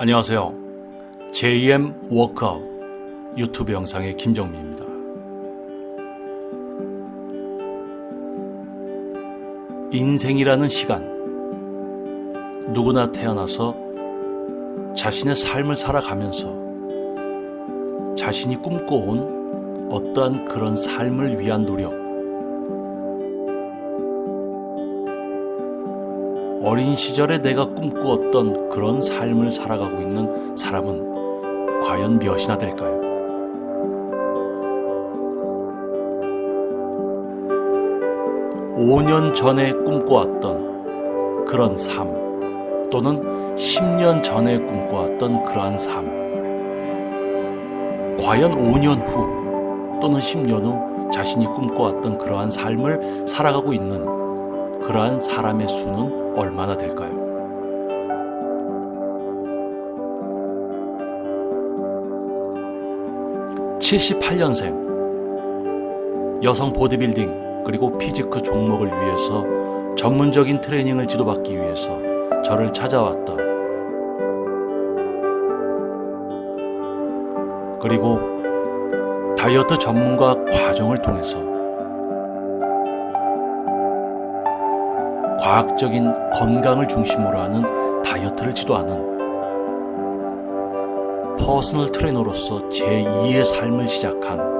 안녕하세요. JM 워크아웃 유튜브 영상의 김정민입니다. 인생이라는 시간. 누구나 태어나서 자신의 삶을 살아가면서 자신이 꿈꿔온 어떠한 그런 삶을 위한 노력, 어린 시절에 내가 꿈꾸었던 그런 삶을 살아가고 있는 사람은 과연 몇이나 될까요? 오년 전에 꿈꿔왔던 그런 삶, 또는 10년 전에 꿈꿔왔던 그러한 삶, 과연 5년 후 또는 10년 후 자신이 꿈꿔왔던 그러한 삶을 살아가고 있는 그러한 사람의 수는 얼마나 될까요? (78년생) 여성 보디빌딩 그리고 피지크 종목을 위해서 전문적인 트레이닝을 지도받기 위해서 저를 찾아왔던 그리고 다이어트 전문가 과정을 통해서 과학적인 건강을 중심으로 하는 다이어트를 지도하는 퍼스널 트레이너로서 제2의 삶을 시작한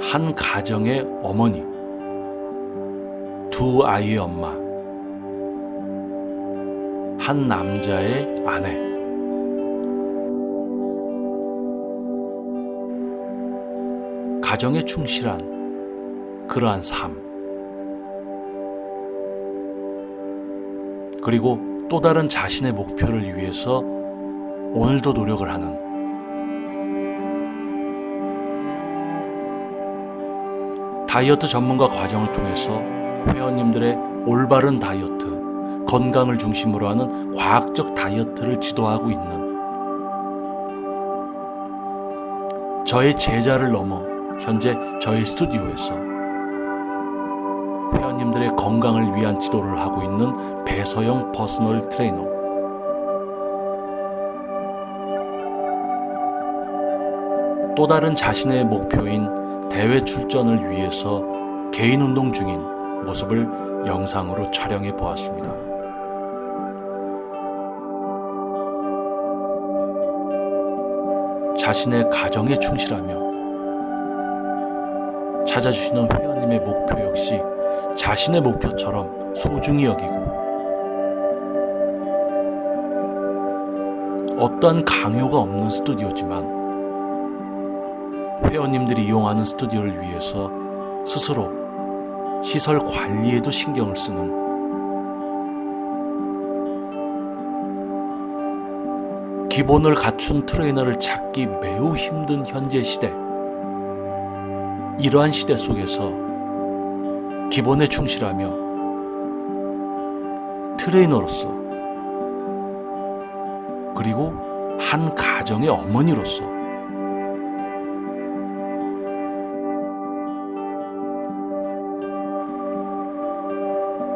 한 가정의 어머니, 두 아이의 엄마, 한 남자의 아내, 가정에 충실한 그러한 삶. 그리고 또 다른 자신의 목표를 위해서 오늘도 노력을 하는 다이어트 전문가 과정을 통해서 회원님들의 올바른 다이어트, 건강을 중심으로 하는 과학적 다이어트를 지도하고 있는 저의 제자를 넘어 현재 저의 스튜디오에서 회원님들의 건강을 위한 지도를 하고 있는 배서영 퍼스널 트레이너. 또 다른 자신의 목표인 대회 출전을 위해서 개인 운동 중인 모습을 영상으로 촬영해 보았습니다. 자신의 가정에 충실하며 찾아주시는 회원님의 목표 역시 자신의 목표처럼 소중히 여기고 어떠한 강요가 없는 스튜디오지만 회원님들이 이용하는 스튜디오를 위해서 스스로 시설 관리에도 신경을 쓰는 기본을 갖춘 트레이너를 찾기 매우 힘든 현재 시대. 이러한 시대 속에서 기본에 충실하며 트레이너로서 그리고 한 가정의 어머니로서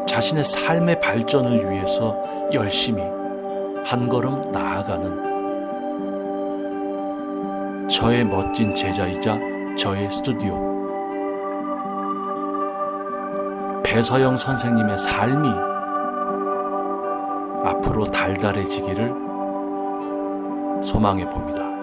자신의 삶의 발전을 위해서 열심히 한 걸음 나아가는 저의 멋진 제자이자 저의 스튜디오 배서영 선생님의 삶이 앞으로 달달해지기를 소망해 봅니다.